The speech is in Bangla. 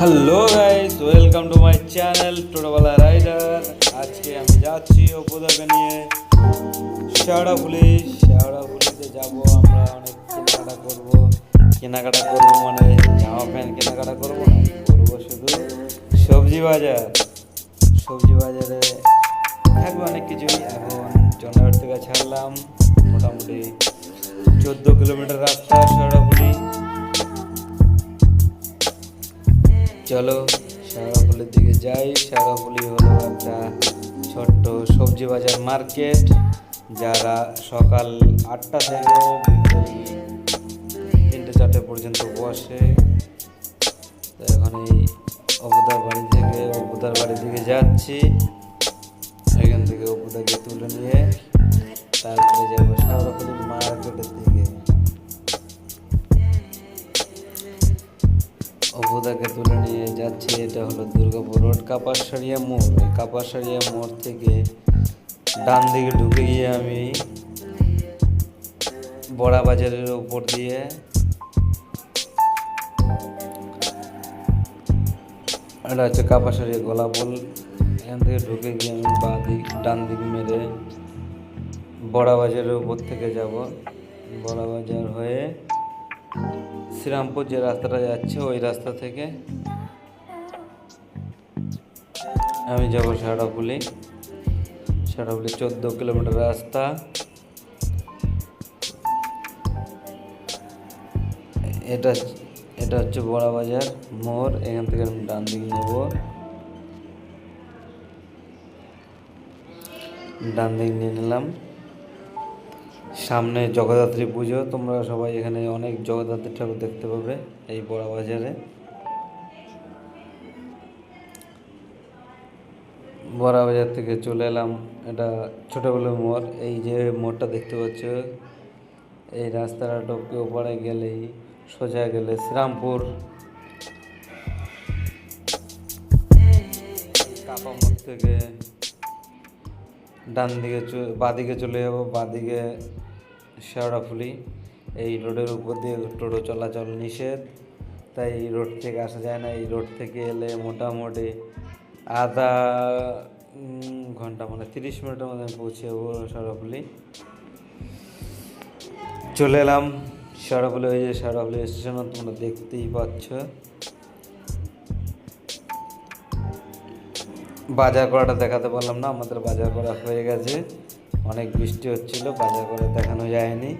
Hello guys welcome to my channel Totowala rider আজকে আমি যাচ্ছি অপুদাকে নিয়ে। শেওড়া পুলিশ। শেওড়া পুলিশে যাব আমরা। অনেক কেনাকাটা করব। কেনাকাটা করব মানে জামা প্যান্ট কেনাকাটা করব না, করব শুধু সবজি বাজার। সবজি বাজারে থাকবে অনেক কিছুই। এখন জনগর থেকে ছাড়লাম। মোটামুটি চোদ্দ কিলোমিটার রাস্তা শেওড়াফুলি চলো শেওড়াফুলির দিকে যাই। শেওড়াফুলি হলো একটা ছোট্ট সবজি বাজার মার্কেট, যারা সকাল আটটা থেকে তিনটে, চারটে পর্যন্ত বসে। তো এখন এই অবুদার বাড়ি থেকে, অবুদার বাড়ির দিকে যাচ্ছি। এখান থেকে অবুদাকে তুলে নিয়ে তারপরে অবুদাকে তুলে নিয়ে যাচ্ছি, এটা হলো দুর্গাপুর রোড, কাপাসারিয়া মোড়। এই কাপাসারিয়া মোড় থেকে ডান দিকে ঢুকে গিয়ে আমি বড়া বাজারের উপর দিয়ে এটা হচ্ছে কাপাসারিয়া গোলাপল। এখান থেকে ঢুকে গিয়ে আমি বা দিক, ডান দিক মেরে বড়া বাজারের উপর থেকে যাব। বড়া বাজার হয়ে শ্রীরামপুর যে রাস্তাটা যাচ্ছে, ওই রাস্তা থেকে আমি যাব ষাড়াপুলি। ষাড়াপুলি চোদ্দ কিলোমিটার রাস্তা। এটা এটা হচ্ছে বড়া বাজার, মোড়। এখান থেকে আমি ডান দিকে নেব। ডান দিক নিয়ে নিলাম। সামনে জগদ্ধাত্রী পুজো, তোমরা সবাই এখানে অনেক জগদ্ধাত্রী ঠাকুর দেখতে পাবে এই বড়া বাজারে। বড়া বাজার থেকে চলে এলাম, এটা ছোটোবেলা মোড়, এই যে মোড়টা দেখতে পাচ্ছ, এই রাস্তাটা টপকে ওপারে গেলেই সোজা গেলে শ্রীরামপুর। থেকে ডান দিকে বাঁদিকে চলে যাব বাঁদিকে শেওড়াফুলি এই রোডের উপর দিয়ে টোটো চলাচল নিষেধ। তাই এই রোড থেকে আসা যায় না। এই রোড থেকে এলে মোটামুটি আধা ঘণ্টা মানে তিরিশ মিনিটের মধ্যে পৌঁছে যাব শেওড়াফুলি চলে এলাম শেওড়াফুলি ওই যে শেওড়াফুলি স্টেশন, তোমরা দেখতেই পাচ্ছ। বাজার করাটা দেখাতে পারলাম না, আমাদের বাজার করা হয়ে গেছে। অনেক বৃষ্টি হচ্ছিল, বাজার করা দেখানো যায়নি।